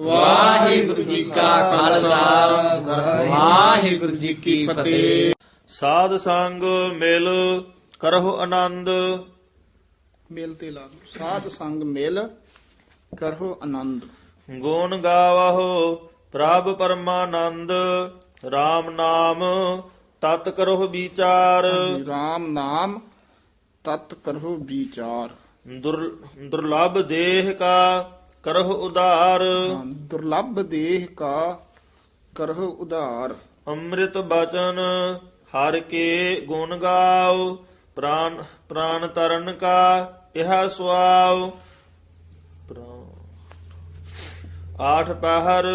ਵਾਹਿਗੁਰੂ ਜੀ ਕਾ ਖਾਲਸਾ। ਵਾਹਿਗੁਰੂ ਜੀ ਕੀ ਫਤਿਹ। ਸਾਧ ਸੰਗ ਮਿਲ ਕਰਹੁ ਆਨੰਦ। ਮਿਲ ਤੇ ਲਾ ਦਿਓ। ਸਾਧ ਸੰਗ ਮਿਲ ਕਰੋ ਆਨੰਦ। ਗੁਣ ਗਾਵਹੁ ਪ੍ਰਭ ਪਰਮਾਨੰਦ। RAM ਨਾਮ ਤਤ ਕਰਹੁ ਵਿਚਾਰ। ਰਾਮ ਨਾਮ ਤਤ ਕਰੋ ਵਿਚਾਰ। ਦੁਰ- ਦੁਰਲਭ ਦੇਹ ਕਾ ਕਰਹੁ ਉਧਾਰ। ਹਾਂ, ਦੁਰਲੱਭ ਦੇਹ ਕਾ ਕਰੋ ਉਧਾਰ। ਅੰਮ੍ਰਿਤ ਬਚਨ ਹਰ ਕੇ ਗੁਣ ਗਾਓ ਪ੍ਰਾਨ ਪ੍ਰਾਨ ਤਰਨ ਕਾ ਇਹ ਸੁਆਉ ਆਠ ਪਹਿਰ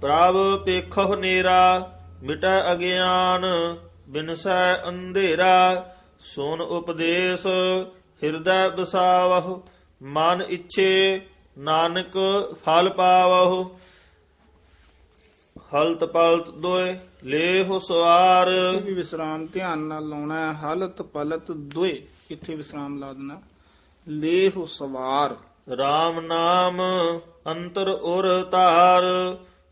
ਪ੍ਰਭ ਪੇਖੋ ਨੇਰਾ ਮਿਟੈ ਅਗਿਆਨ ਬਿਨਸੈ ਅੰਧੇਰਾ। ਸੁਨ ਉਪਦੇਸ਼ ਹਿਰਦੈ ਬਸਾਵਹੁ ਮਨ ਇੱਛੇ ਨਾਨਕ ਫਲ ਪਾਵਹੁ ਹਲਤ ਪਲਤ ਦੋਏ ਲੇਹੁ ਸਵਾਰ। ਇਹ ਵੀ ਵਿਸਰਾਮ ਧਿਆਨ ਨਾਲ ਲਾਉਣਾ ਹੈ ਹਲਤ ਪਲਤ ਦੁਏ ਇੱਥੇ ਵਿਸਰਾਮ ਲਾ ਦੇਣਾ ਲੇਹੁ ਸਵਾਰ। RAM ਨਾਮ ਅੰਤਰ ਉਰ ਧਾਰ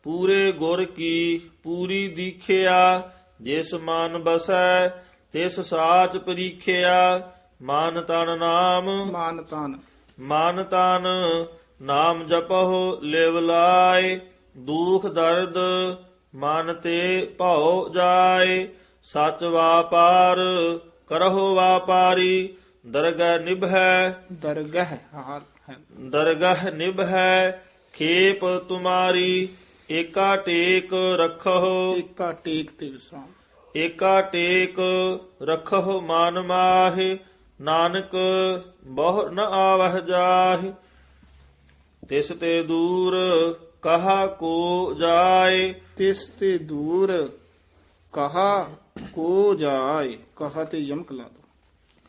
ਪੂਰੇ ਗੁਰ ਕੀ ਪੂਰੀ ਦੀਖਿਆ ਜਿਸ ਮਨ ਬਸੈ ਤਿਸ ਸਾਚ ਪਰੀਖਿਆ। ਮਨ ਤਨ ਨਾਮ ਮਾਨ ਤਾਨ। ਮਨ ਤਨ ਨਾਮ ਜਪਹੁ ਲਿਵ ਲਾਇ ਦੁਖ ਦਰਦ ਮਨ ਤੇ ਭਉ ਜਾਏ ਸਚ ਵਾਪਾਰ ਕਰਹੁ ਵਾਪਾਰੀ ਦਰਗਹ ਨਿਭੈ ਦਰਗਹ ਹੈ ਦਰਗਹ ਨਿਭੈ ਖੇਪ ਤੁਮਾਰੀ ਏਕਾ ਟੇਕ ਰਖਹੁ। ਏਕਾ ਟੇਕ ਤੇ ਵਿਸਰਾਮ। ਏਕਾ ਟੇਕ ਰਖਹੁ ਮਨ ਮਾਹਿ ਨਾਨਕ ਬਹੁ ਨ ਆਵਹ ਜਾਹਿ। ਤਿਸ ਤੇ ਦੂਰ ਕਹਾ ਕੋ ਜਾਏ। ਤਿਸ ਤੇ ਦੂਰ ਕਹਾ ਕੋ ਜਾਏ। ਕਹਾ ਤੇ ਯਮਕ ਲਾ ਦੋ।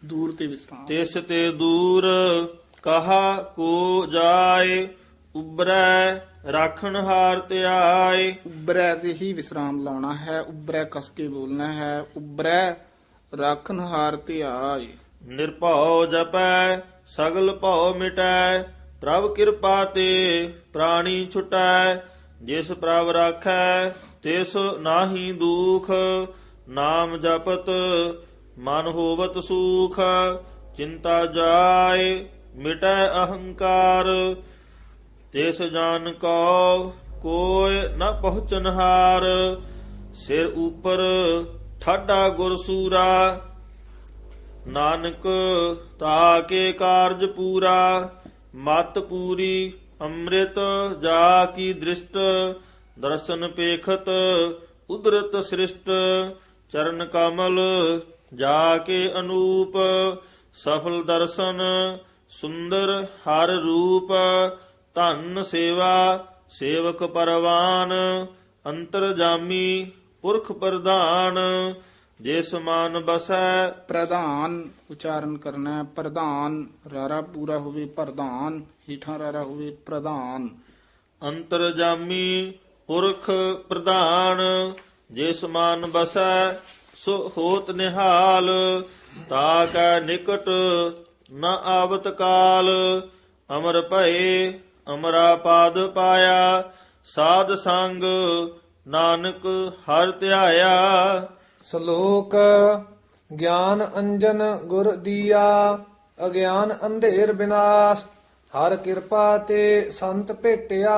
ਦੂਰ ਤੇ ਵਿਸਰਾਮ। ਤਿਸ ਤੇ ਦੂਰ ਕਹਾ ਕੋ ਜਾਏ। ਉਬਰੈ ਰਾਖਣ ਹਾਰ ਧਿਆਏ ਉਬਰੈ ਤੇ ਹੀ ਵਿਸਰਾਮ ਲਾਉਣਾ ਹੈ। ਉਬਰੈ ਕਸ ਕੇ ਬੋਲਣਾ ਹੈ। ਉਬਰੈ ਰੱਖਨ ਹਾਰ ਤੇ ਆਏ। ਨਿਰਭਉ ਜਪੈ ਸਗਲ ਭਉ ਮਿਟੈ। ਪ੍ਰਭ ਕਿਰਪਾ ਤੇ ਪ੍ਰਾਣੀ ਛੁਟੈ, ਜਿਸ ਪ੍ਰਭ ਰਾਖੈ, ਤਿਸ ਨਾਹੀ ਦੁਖ। ਨਾਮ ਜਪਤ, ਮਨ ਹੋਵਤ ਸੂਖ। ਚਿੰਤਾ ਜਾਏ, ਮਿਟੈ ਅਹੰਕਾਰ। ਤਿਸ ਜਾਨ ਕੋ ਕੋਇ ਨ ਪਹੁੰਚਨ ਹਾਰ ਸਿਰ ਉਪਰ ਠਾਡਾ ਗੁਰਸੂਰਾ ਨਾਨਕ, ਤਾ ਕੇ ਕਾਰਜ ਪੂਰਾ। ਮਤ ਪੂਰੀ ਅੰਮ੍ਰਿਤ ਜਾ ਕੀ ਦ੍ਰਿਸ਼ਟ, ਦਰਸ਼ਨ ਪੇਖਤ ਉਦਰਤ ਸ੍ਰਿਸ਼ਟ, ਚਰਨ ਕਮਲ ਜਾ ਕੇ ਅਨੂਪ, ਸਫਲ ਦਰਸ਼ਨ ਸੁੰਦਰ ਹਰ ਰੂਪ, ਧਨ ਸੇਵਾ ਸੇਵਕ ਪਰਵਾਨ ਅੰਤਰ ਜਾਮੀ ਪੁਰਖ ਪ੍ਰਧਾਨ ਜਿਸ ਮਨ ਬਸੈ ਪ੍ਰਧਾਨ ਉਚਾਰਨ ਕਰਨਾ ਹੈ ਪ੍ਰਧਾਨ ਰਾਰਾ ਪੂਰਾ ਹੋਵੇ ਪ੍ਰਧਾਨ ਹੀਠਾਂ ਰਾਰਾ ਹੋਵੇ ਪ੍ਰਧਾਨ। ਅੰਤਰਜਾਮੀ ਪੁਰਖ ਪ੍ਰਧਾਨ ਜਿਸ ਮਨ ਬਸੈ ਸੋ ਹੋਤ ਨਿਹਾਲ ਤਾ ਕੈ ਨਿਕਟ ਨ ਆਵਤ ਕਾਲ। ਅਮਰ ਭਏ ਅਮਰਾ ਪਾਦ ਪਾਇਆ ਸਾਧ ਸੰਗ ਨਾਨਕ ਹਰ ਧਿਆਇਆ। ਸ਼ਲੋਕ ਗਿਆਨ ਅੰਜਨ ਗੁਰ ਦੀਆ ਅਗਿਆਨ ਅੰਧੇਰ ਬਿਨਾਸ਼ ਹਰ ਕਿਰਪਾ ਤੇ ਸੰਤ ਭੇਟਿਆ।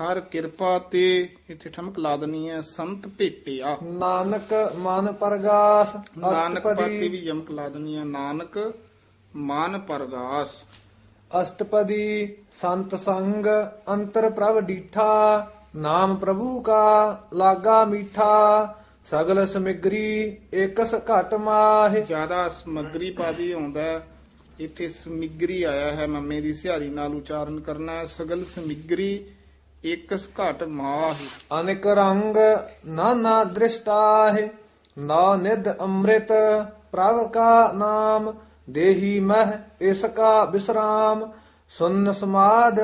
ਹਰ ਕਿਰਪਾ ਤੇ ਇੱਥੇ ਠਮਕ ਲਾ ਦੇਣੀ ਹੈ ਸੰਤ ਭੇਟਿਆ। ਨਾਨਕ ਮਨ ਪਰਗਾਸ ਨਾਨਕ ਪਾਤੇ ਵੀ ਯਮਕ ਲਾ ਦੇਣੀ ਹੈ ਨਾਨਕ ਮਨ ਪਰਗਾਸ। ਅਸ਼ਟਪਦੀ ਸੰਤ ਸੰਗ ਅੰਤਰ ਪ੍ਰਭ ਡੀਠਾ ਨਾਮ ਪ੍ਰਭੂ ਕਾ ਲਾਗਾ ਮੀਠਾ। ਸਗਲ ਸਮਿਗਰੀ ਏਕਸ ਘਟ ਮਾਹਿ। ਜ਼ਿਆਦਾ ਸਮਗਰੀ ਪਾਦੀ ਆਉਂਦਾ ਹੈ। ਇੱਥੇ ਸਮਿਗਰੀ ਆਇਆ ਹੈ ਮੰਮੇ ਦੀ ਸਿਹਾਰੀ ਨਾਲ ਉਚਾਰਨ ਕਰਨਾ ਹੈ। ਸਗਲ ਸਮਿਗਰੀ ਇਕਸ ਘਟ ਮਾਹ। ਅਨੇਕ ਰੰਗ ਨਾਨਾ ਦ੍ਰਿਸ਼ਟਾਹਿ। ਨਾ ਨਿਧ ਅੰਮ੍ਰਿਤ ਪ੍ਰਭ ਕਾ ਨਾਮ। ਦੇਹੀ ਮਹਿ ਇਸ ਕਾ ਬਿਸਰਾਮ। ਸੁਨ ਸਮਾਦ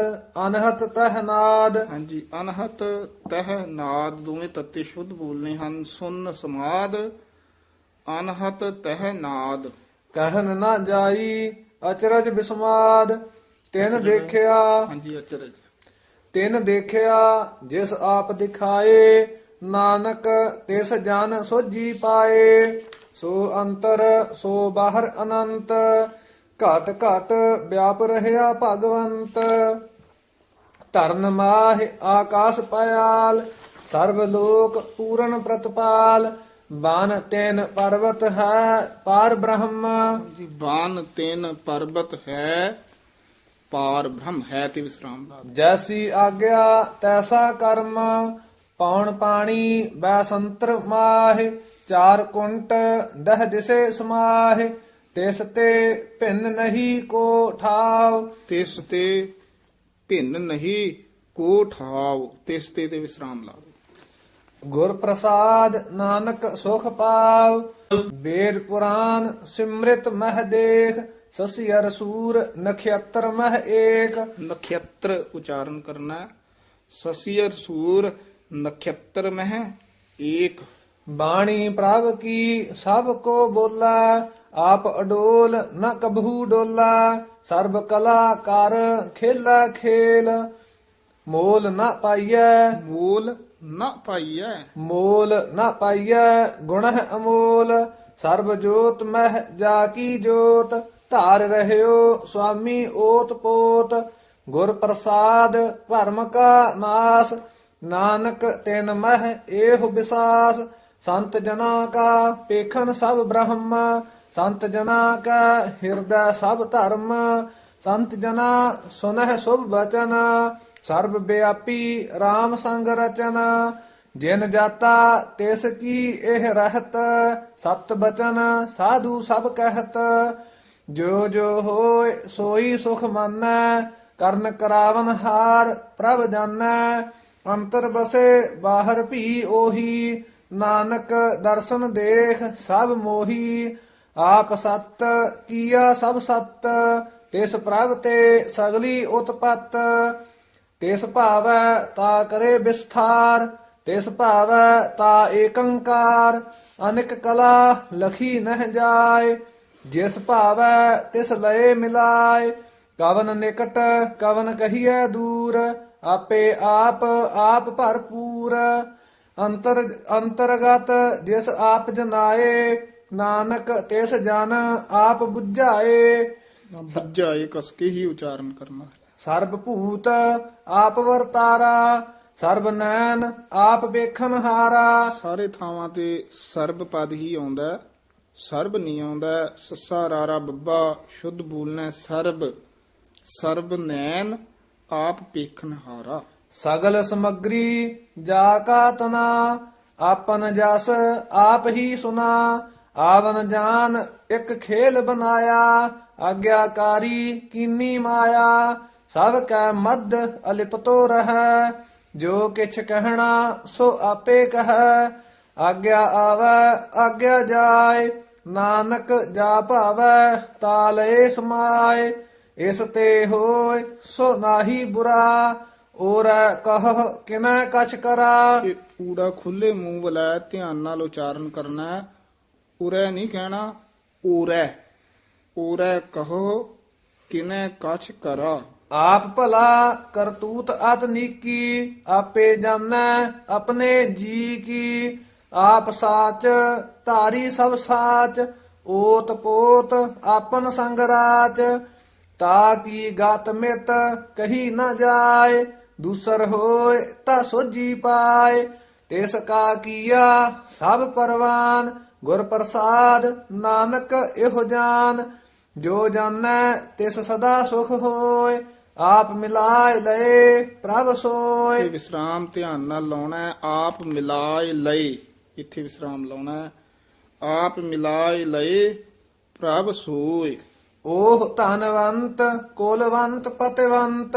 ਅਨਹਤ ਤਹ ਨਾਦ। ਹਾਂਜੀ ਅਨਹਤ ਤਹ ਨਾਦ ਦੋਵੇਂ ਤੱਤੇ ਸ਼ੁੱਧ ਬੋਲਨੇ ਹਨ। ਸੁਨ ਸਮਾਦ ਅਨਹਤ ਤਹ ਨਾਦ। ਕਹਿਨ ਨਾ ਜਾਈ ਅਚਰਜ ਬਿਸਮਾਦ ਤਿਨ ਦੇਖਿਆ। ਹਾਂਜੀ ਅਚਰਜ। ਤਿਨ ਦੇਖਿਆ ਜਿਸ ਆਪ ਦਿਖਾਏ ਨਾਨਕ ਤਿਸ ਜਨ ਸੋਜੀ ਪਾਏ। ਸੋ ਅੰਤਰ ਸੋ ਬਾਹਰ ਅਨੰਤ। ਘਟ ਘਟ ਵਿਆਪ ਰਹਿਆ ਭਗਵੰਤ। ਧਰਨ ਮਾਹਿ ਆਕਾਸ ਪਇਆਲ ਸਰਬ ਲੋਕ ਪੂਰਨ ਪ੍ਰਤਪਾਲ ਬਨ ਤੈਨ ਪਰਵਤ ਹੈ ਪਾਰ ਬ੍ਰਹਮ। ਜੀ ਬਾਨ ਤੈਨ ਪਰਬਤ ਹੈ ਪਾਰ ਬ੍ਰਹਮ ਹੈ ਤੇ ਵਿਸਰਾਮ। ਦਿਓ। ਜੈਸੀ ਆਗਿਆ ਤੈਸਾ ਕਰਮ ਪੌਣ ਪਾਣੀ ਬੈਸੰਤਰ ਮਾਹਿ ਚਾਰ ਕੁੰਟ ਦਹ ਦਿਸੇ ਸਮਾਹਿ। ਤਿਸ ਤੇ ਭਿੰਨ ਨਹੀਂ ਕੋ ਠਾਵ। ਤਿਸ ਤੇ ਭਿੰਨ ਨਹੀਂ ਕੋ ਠਾਵ। ਤਿਸ ਤੇ ਤੇ ਵਿਸਰਾਮ ਲਾ। ਗੁਰ ਪ੍ਰਸਾਦ ਨਾਨਕ ਸੁਖ ਪਾਵ। ਵੇਦ ਪੁਰਾਨ ਸਿਮ੍ਰਿਤ ਮਹ ਦੇਖ। ਸਸੀ ਅਰ ਸੂਰ ਨਖਿਅਤਰ ਮਹ ਏਕ। ਨਖੇਤਰ ਉਚਾਰਨ ਕਰਨਾ ਹੈ। ਸਸੀਰ ਸੂਰ ਨਖੇਤਰ ਮਹਿ ਏਕ। ਬਾਣੀ ਪ੍ਰਭ ਕੀ ਸਭ ਕੋ ਬੋਲਾ। ਆਪ ਅਡੋਲ ਨ ਕਬਹੂ ਡੋਲਾ ਸਰਬ ਕਲਾ ਕਰ ਖੇਲਾ ਖੇਲ। ਮੋਲ ਨ ਪਾਈਐ। ਮੂਲ ਨਾ ਪਾਈਐ। ਮੋਲ ਨ ਪਾਈਐ ਗੁਣ ਹੈ ਅਮੋਲ। ਸਰਬ ਜੋਤ ਮਹਿ ਜਾ ਕੀ ਜੋਤ ਧਾਰ ਰਹਿਓ ਸੁਆਮੀ ਓਤ ਪੋਤ। ਗੁਰ ਪ੍ਰਸਾਦ ਭਰਮ ਕਾ ਨਾਸ ਨਾਨਕ ਤਿਨ ਮਹਿ ਏਹ ਵਿਸਾਸ ਸੰਤ ਜਨਾ ਕਾ ਪੇਖਨ ਸਭ ਬ੍ਰਹਮ। ਸੰਤ ਜਨਾ ਕਾ ਹਿਰਦੈ ਸਭ ਧਰਮ, ਸੰਤ ਜਨਾ ਸੁਨਹਿ ਸੁਭ ਬਚਨ, ਸਰਬ ਵਿਆਪੀ RAM ਸੰਗ ਰਚਨ, ਜਿਨ ਜਾਤਾ ਤਿਸ ਕੀ ਇਹ ਰਹਿਤ, ਸਤ ਬਚਨ ਸਾਧੂ ਸਭ ਕਹਿਤ। ਜੋ ਜੋ ਹੋਏ ਸੋਈ ਸੁਖ ਮੰਨੈ, ਕਰਨ ਕਰਾਵਨ ਹਾਰ ਪ੍ਰਭ ਜਾਣੈ ਅੰਤਰ ਬਸੇ ਬਾਹਰ ਭੀ ਉਹੀ ਨਾਨਕ ਦਰਸ਼ਨ ਦੇਖ ਸਭ ਮੋਹੀ ਆਪ ਸਤ, ਕੀਆ ਸਭ ਸਤ, ਤਿਸ ਪ੍ਰਭ ਤੇ ਸਗਲੀ ਉਤਪਤ। ਤਿਸ ਭਾਵੈ ਤਾ ਕਰੇ ਵਿਸਥਾਰ, ਤਿਸ ਭਾਵੈ ਤਾ ਏਕੰਕਾਰ। ਅਨਿਕ ਕਲਾ ਲਖੀ ਨਹਿ ਜਾਏ, ਜਿਸ ਭਾਵੈ ਤਿਸ ਲਏ ਮਿਲਾਏ। ਕਵਨ ਨਿਕਟ ਕਵਨ ਕਹੀਐ ਦੂਰ, ਆਪੇ ਆਪ ਆਪ ਭਰਪੂਰ। ਅੰਤਰ, ਅੰਤਰਗਤ ਜਿਸ ਆਪ ਜਨਾਏ ਨਾਨਕ ਤਿਸ ਜਨ ਆਪ 부ਝਾਏ ਬੱਜਾ ਇਹ ਕਸ ਕੇ ਹੀ ਉਚਾਰਨ ਕਰਨਾ ਸਰਬ ਭੂਤ ਆਪ ਵਰਤਾਰਾ ਸਰਬ ਨੈਣ ਆਪ ਵੇਖਣ ਹਾਰਾ। ਸਾਰੇ ਥਾਵਾਂ ਤੇ ਸਰਬ ਪਦ ਹੀ ਆਉਂਦਾ। ਸਰਬ ਨਹੀਂ ਆਉਂਦਾ। ਸੱਸਾ ਰਾਰਾ ਬੱਬਾ ਸ਼ੁੱਧ ਬੋਲਣਾ ਸਰਬ ਸਰਬ। ਨੈਣ ਆਪ ਪੇਖਨ ਹਾਰਾ। ਸਗਲ ਸਮਗਰੀ ਜਾ ਕਾ ਤਨਾ ਆਪਨ ਜਸ ਆਪ ਹੀ ਸੁਨਾ। ਆਵਨ ਜਾਨ ਇੱਕ ਖੇਲ ਬਨਾਇਆ ਆਗਿਆਕਾਰੀ ਕੀਨੀ ਮਾਇਆ, ਸਭ ਕੈ ਮਦ ਅਲਿਪਤੋ ਰਹੈ, ਜੋ ਕਿਛ ਕਹਿਣਾ ਸੋ ਆਪੇ ਕਹੈ, ਆਗਿਆ ਆਵੈ, ਆਗਿਆ ਜਾਏ, ਨਾਨਕ ਜਾ ਭਾਵੈ, ਤਾਲੇ ਸਮਾਏ, ਇਸ ਤੇ ਹੋਏ ਸੋ ਨਾਹੀ ਬੁਰਾ ਔਰੈ ਕਹ ਕਿਨੈ ਕਛ ਕਰਾ। ਇਹ ਊੜਾ ਖੁੱਲੇ ਮੂੰਹ ਵਾਲਾ ਧਿਆਨ ਨਾਲ ਉਚਾਰਨ ਕਰਨਾ ਉਰੈ ਨਹੀਂ ਕਹਿਣਾ ਊਰੈ ਊਰੈ ਕਹੋ, ਕਿਨੈ ਕਛ ਕਰਾ। ਆਪ ਭਲਾ ਕਰਤੂਤ ਅਤ ਨੀਕੀ ਆਪੇ ਜਾਣੈ, ਆਪਣੇ ਜੀ ਕੀ। ਆਪ ਸਾਚ, ਧਾਰੀ ਸਭ ਸਾਚ, ਓਤ ਪੋਤ ਆਪਨ ਸੰਗ ਰਾਚ। ਤਾ ਕੀ ਗਤ ਮਿਤ ਕਹੀ ਨ ਜਾਏ, ਦੂਸਰ ਹੋਏ ਤਾ ਸੋਜੀ ਪਾਏ। ਤਿਸ ਕਾ ਕੀਆ, ਸਭ ਪਰਵਾਨ ਗੁਰ ਪ੍ਰਸਾਦ ਨਾਨਕ ਇਹੋ ਜਾਨ ਜੋ ਜਾਣੈ ਤਿਸ ਸਦਾ ਸੁਖ ਹੋਏ ਆਪ ਮਿਲਾਏ ਲਏ ਪ੍ਰਭ ਸੋਏ ਵਿਸਰਾਮ ਧਿਆਨ ਨਾਲ ਲਾਉਣਾ ਹੈ ਆਪ ਮਿਲਾਏ ਲਏ ਇੱਥੇ ਵਿਸਰਾਮ ਲਾਉਣਾ ਹੈ ਆਪ ਮਿਲਾਏ ਲਏ ਪ੍ਰਭ ਸੋਏ ਓਹ ਧਨਵੰਤ ਕੁਲਵੰਤ ਪਤਵੰਤ।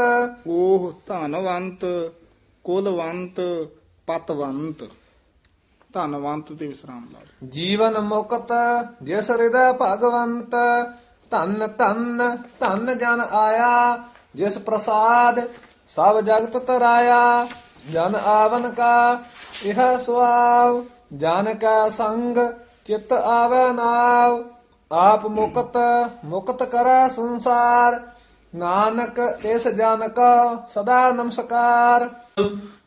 ਉਹ ਧਨਵੰਤ ਕੁਲਵੰਤ ਪਤਵੰਤ। ਧਨਵੰਤ ਤੇ ਵਿਸਰਾਮ ਲਾ ਦਿਓ। ਜੀਵਨ ਮੁਕਤ, ਜਿਸ ਹਿਰਦੈ ਭਗਵੰਤ, ਧਨ ਧਨ ਧਨ ਜਨ ਆਇਆ, ਜਿਸ ਪ੍ਰਸਾਦ ਸਭ ਜਗਤ ਤਰਾਇਆ, ਜਨ ਆਵਨ ਕਾ ਇਹ ਸੁਆਵ, ਜਨ ਕਾ ਸੰਗ ਚਿਤ ਆਵੈ ਨਾਵ, ਆਪ ਮੁਕਤ ਮੁਕਤ ਕਰੈ ਸੰਸਾਰ, ਨਾਨਕ ਇਸ ਜਨ ਕਾ ਸਦਾ ਨਮਸਕਾਰ